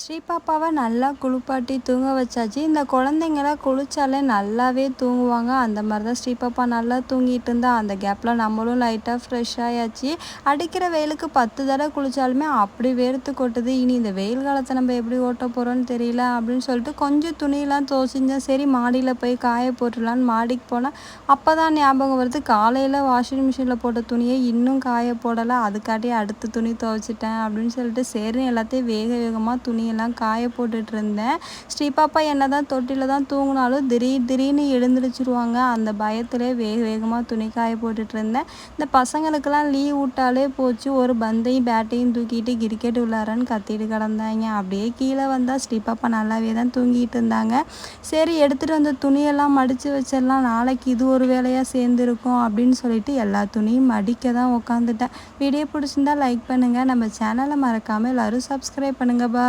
ஸ்ரீ பாப்பாவை நல்லா குளிப்பாட்டி தூங்க வச்சாச்சு. இந்த குழந்தைங்களாம் குளித்தாலே நல்லாவே தூங்குவாங்க. அந்த மாதிரி தான் ஸ்ரீ பாப்பா நல்லா தூங்கிட்டு இருந்தா. அந்த கேப்பில் நம்மளும் லைட்டாக ஃப்ரெஷ் ஆயாச்சு. அடிக்கிற வெயிலுக்கு பத்து தடவை குளித்தாலுமே அப்படி வேர்த்து கொட்டுது. இனி இந்த வெயில் காலத்தை நம்ம எப்படி ஓட்ட போகிறோன்னு தெரியல அப்படின்னு சொல்லிட்டு கொஞ்சம் துணியெல்லாம் துவச்சிஞ்சேன் சரி மாடியில் போய் காய போட்டுடலான்னு மாடிக்கு போனால் அப்போ தான் ஞாபகம் வருது காலையில் வாஷிங் மிஷினில் போட்ட துணியை இன்னும் காய போடலை. அதுக்காட்டி அடுத்த துணி துவைச்சிட்டேன் அப்படின்னு சொல்லிட்டு சரி எல்லாத்தையும் வேக வேகமாக துணி துணியெல்லாம் காய போட்டுட்டு இருந்தேன் ஸ்ரீபாப்பா என்ன தான் தொட்டியில் தான் தூங்கினாலும் திடீர் திடீர்னு எழுந்திரிச்சிருவாங்க. அந்த பயத்திலே வேக வேகமாக துணி காய போட்டுட்டு இருந்தேன் இந்த பசங்களுக்கெல்லாம் லீவ் விட்டாலே போச்சு. ஒரு பந்தையும் பேட்டையும் தூக்கிட்டு கிரிக்கெட் உள்ளாரன்னு கத்திட்டு கிடந்தாங்க. அப்படியே கீழே வந்தால் ஸ்ரீபாப்பா நல்லாவே தான் தூங்கிட்டு இருந்தாங்க. சரி எடுத்துகிட்டு வந்த துணியெல்லாம் மடித்து வச்சிடலாம். நாளைக்கு இது ஒரு வேலையாக சேர்ந்துருக்கும் அப்படின்னு சொல்லிட்டு எல்லா துணியும் மடிக்க தான் உட்காந்துட்டேன் வீடியோ பிடிச்சிருந்தா லைக் பண்ணுங்கள் நம்ம சேனலை மறக்காமல் எல்லோரும் சப்ஸ்கிரைப் பண்ணுங்கள் பா